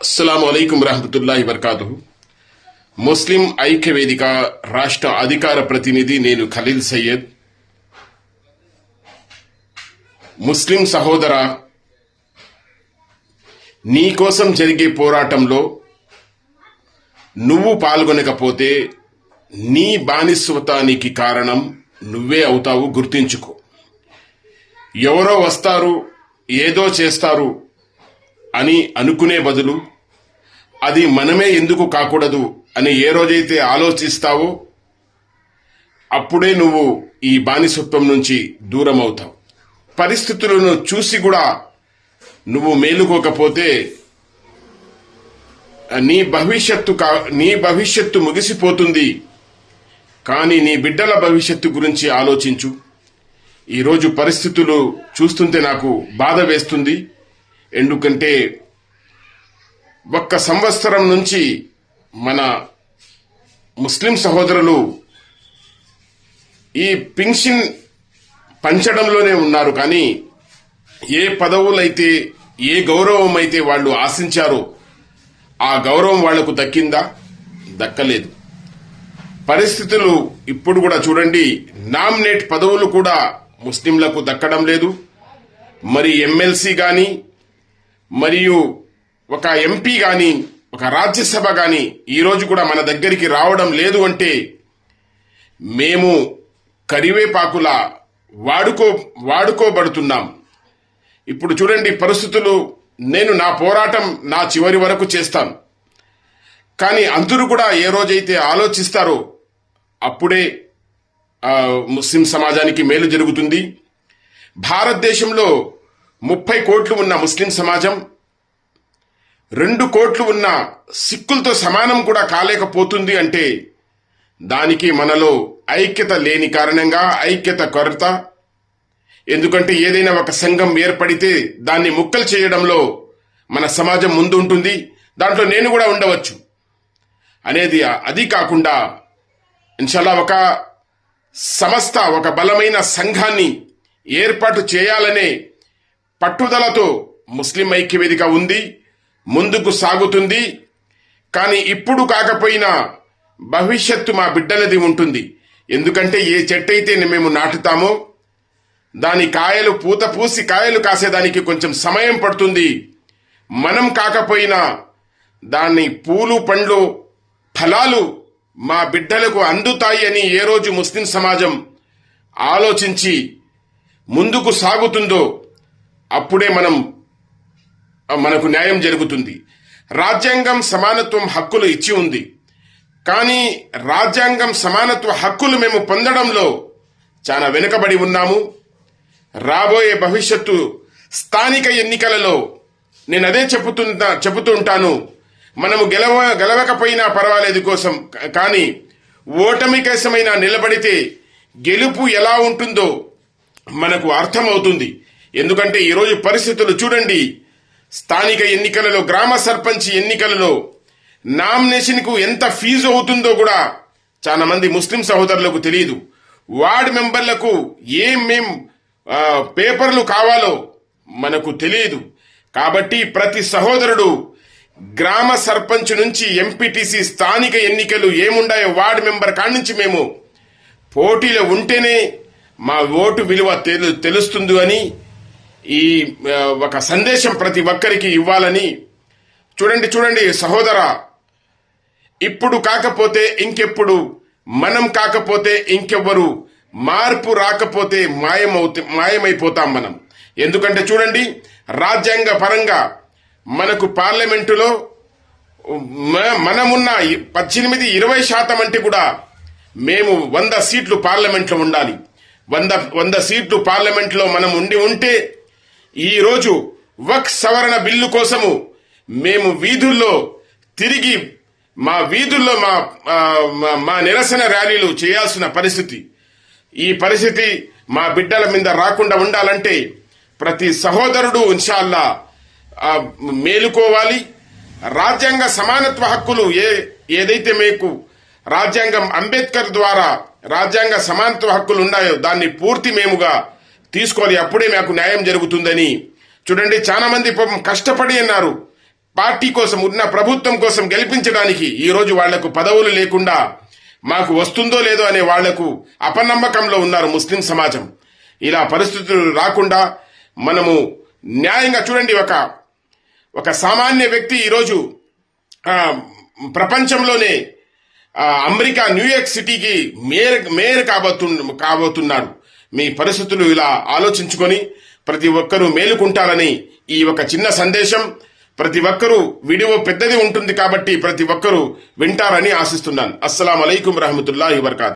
అస్సలం అయికం రహమతుల్లాహి వర్కాతు ముస్లిం ఐక్య వేదిక రాష్ట్ర అధికార ప్రతినిధి నేను ఖలీల్ సయ్యద్ ముస్లిం సహోదర నీ కోసం జరిగే పోరాటంలో నువ్వు పాల్గొనకపోతే నీ బానిసత్వానికి కారణం నువ్వే అవుతావు గుర్తించుకో. ఎవరో వస్తారు ఏదో చేస్తారు అని అనుకునే బదులు అది మనమే ఎందుకు కాకూడదు అని ఏ రోజైతే ఆలోచిస్తావో అప్పుడే నువ్వు ఈ బానిసత్వం నుంచి దూరం అవుతావు పరిస్థితులను చూసి కూడా నువ్వు మేలుకోకపోతే నీ భవిష్యత్తు కా- నీ భవిష్యత్తు ముగిసిపోతుంది. కానీ నీ బిడ్డల భవిష్యత్తు గురించి ఆలోచించు. ఈరోజు పరిస్థితులు చూస్తుంటే నాకు బాధ వేస్తుంది. ఎందుకంటే ఒక్క సంవత్సరం నుంచి మన ముస్లిం సహోదరులు ఈ పింఛన్ పంచడంలోనే ఉన్నారు. కానీ ఏ పదవులైతే ఏ గౌరవం అయితే వాళ్ళు ఆశించారో ఆ గౌరవం వాళ్ళకు దక్కిందా? దక్కలేదు. పరిస్థితులు ఇప్పుడు కూడా చూడండి నామినేట్ పదవులు కూడా ముస్లింలకు దక్కడం లేదు. మరి ఎమ్మెల్సీ కానీ మరియు ఒక ఎంపీ కానీ ఒక రాజ్యసభ కానీ ఈ రోజు కూడా మన దగ్గరికి రావడం లేదు అంటే మేము కరివేపాకులా వాడుకో వాడుకోబడుతున్నాం. ఇప్పుడు చూడండి పరిస్థితులు. నేను నా పోరాటం నా చివరి వరకు చేస్తాను. కానీ అందరూ కూడా ఏ రోజైతే ఆలోచిస్తారో అప్పుడే ముస్లిం సమాజానికి మేలు జరుగుతుంది. భారతదేశంలో ముప్పై కోట్లు ఉన్న ముస్లిం సమాజం రెండు కోట్లు ఉన్న సిక్కులతో సమానం కూడా కాలేకపోతుంది అంటే దానికి మనలో ఐక్యత లేని కారణంగా ఐక్యత కొరత. ఎందుకంటే ఏదైనా ఒక సంఘం ఏర్పడితే దాన్ని ముక్కలు చేయడంలో మన సమాజం ముందు ఉంటుంది దాంట్లో నేను కూడా ఉండవచ్చు. అనేది అది కాకుండా ఇన్షాల్లా ఒక సంస్థ ఒక బలమైన సంఘాన్ని ఏర్పాటు చేయాలనే పట్టుదలతో ముస్లిం ఐక్యవేదిక ఉంది ముందుకు సాగుతుంది. కానీ ఇప్పుడు కాకపోయినా భవిష్యత్తు మా బిడ్డలది ఉంటుంది. ఎందుకంటే ఏ చెట్టయితే మేము నాటుతామో దాని కాయలు పూత పూసి కాయలు కాసేదానికి కొంచెం సమయం పడుతుంది. మనం కాకపోయినా దాన్ని పూలు పండ్లు ఫలాలు మా బిడ్డలకు అందుతాయి అని ఏ రోజు ముస్లిం సమాజం ఆలోచించి ముందుకు సాగుతుందో అప్పుడే మనం మనకు న్యాయం జరుగుతుంది. రాజ్యాంగం సమానత్వం హక్కులు ఇచ్చి ఉంది. కానీ రాజ్యాంగం సమానత్వ హక్కులు మేము పొందడంలో చాలా వెనుకబడి ఉన్నాము. రాబోయే భవిష్యత్తు స్థానిక ఎన్నికలలో నేను అదే చెబుతుంటా చెబుతుంటాను. మనము గెలవ గెలవకపోయినా పర్వాలేదు కోసం కానీ ఓటమి కోసమైనా నిలబడితే గెలుపు ఎలా ఉంటుందో మనకు అర్థమవుతుంది. ఎందుకంటే ఈరోజు పరిస్థితులు చూడండి. స్థానిక ఎన్నికలలో గ్రామ సర్పంచ్ ఎన్నికలలో నామినేషన్కు ఎంత ఫీజు అవుతుందో కూడా చాలా మంది ముస్లిం సహోదరులకు తెలియదు. వార్డు మెంబర్లకు ఏమేం పేపర్లు కావాలో మనకు తెలియదు. కాబట్టి ప్రతి సహోదరుడు గ్రామ సర్పంచ్ నుంచి ఎంపీటీసీ స్థానిక ఎన్నికలు ఏముండాయో వార్డు మెంబర్ కాడి నుంచి మేము పోటీలో ఉంటేనే మా ఓటు విలువ తెలు తెలుస్తుంది అని ఈ ఒక సందేశం ప్రతి ఒక్కరికి ఇవ్వాలని చూడండి చూడండి సహోదర. ఇప్పుడు కాకపోతే ఇంకెప్పుడు మనం కాకపోతే ఇంకెవ్వరు మార్పు రాకపోతే మాయమవుతే మాయమైపోతాం మనం. ఎందుకంటే చూడండి రాజ్యాంగ పరంగా మనకు పార్లమెంటులో మ- మనమున్న పద్దెనిమిది ఇరవై శాతం అంటే కూడా మేము వంద సీట్లు పార్లమెంట్లో ఉండాలి. వంద వంద సీట్లు పార్లమెంట్లో మనం ఉండి ఉంటే ఈరోజు వక్ సవరణ బిల్లు కోసము మేము వీధుల్లో తిరిగి మా వీధుల్లో మా మా- నిరసన ర్యాలీలు చేయాల్సిన పరిస్థితి. ఈ పరిస్థితి మా బిడ్డల మీద రాకుండా ఉండాలంటే ప్రతి సహోదరుడు ఇన్షాల్లా మేలుకోవాలి. రాజ్యాంగ సమానత్వ హక్కులు ఏ ఏదైతే మీకు రాజ్యాంగం అంబేద్కర్ ద్వారా రాజ్యాంగ సమానత్వ హక్కులు ఉన్నాయో దాన్ని పూర్తి మేముగా తీసుకోవాలి అప్పుడే మాకు న్యాయం జరుగుతుందని. చూడండి చాలా మంది పాపం కష్టపడి అన్నారు. పార్టీ కోసం ఉన్న ప్రభుత్వం కోసం గెలిపించడానికి ఈ రోజు వాళ్ళకు పదవులు లేకుండా మాకు వస్తుందో లేదో అనే వాళ్ళకు అపనమ్మకంలో ఉన్నారు ముస్లిం సమాజం. ఇలా పరిస్థితులు రాకుండా మనము న్యాయంగా చూడండి ఒక ఒక సామాన్య వ్యక్తి ఈరోజు ప్రపంచంలోనే అమెరికా న్యూయార్క్ సిటీకి మేయర్ మేయర్ కాబోతు కాబోతున్నాడు మీ పరిస్థితులు ఇలా ఆలోచించుకొని ప్రతి ఒక్కరూ మేలుకుంటారని ఈ ఒక చిన్న సందేశం. ప్రతి ఒక్కరూ వీడియో పెద్దది ఉంటుంది కాబట్టి ప్రతి ఒక్కరూ వింటారని ఆశిస్తున్నాను. అస్సలం అలైకుం రహమతుల్లాహి వరకాత్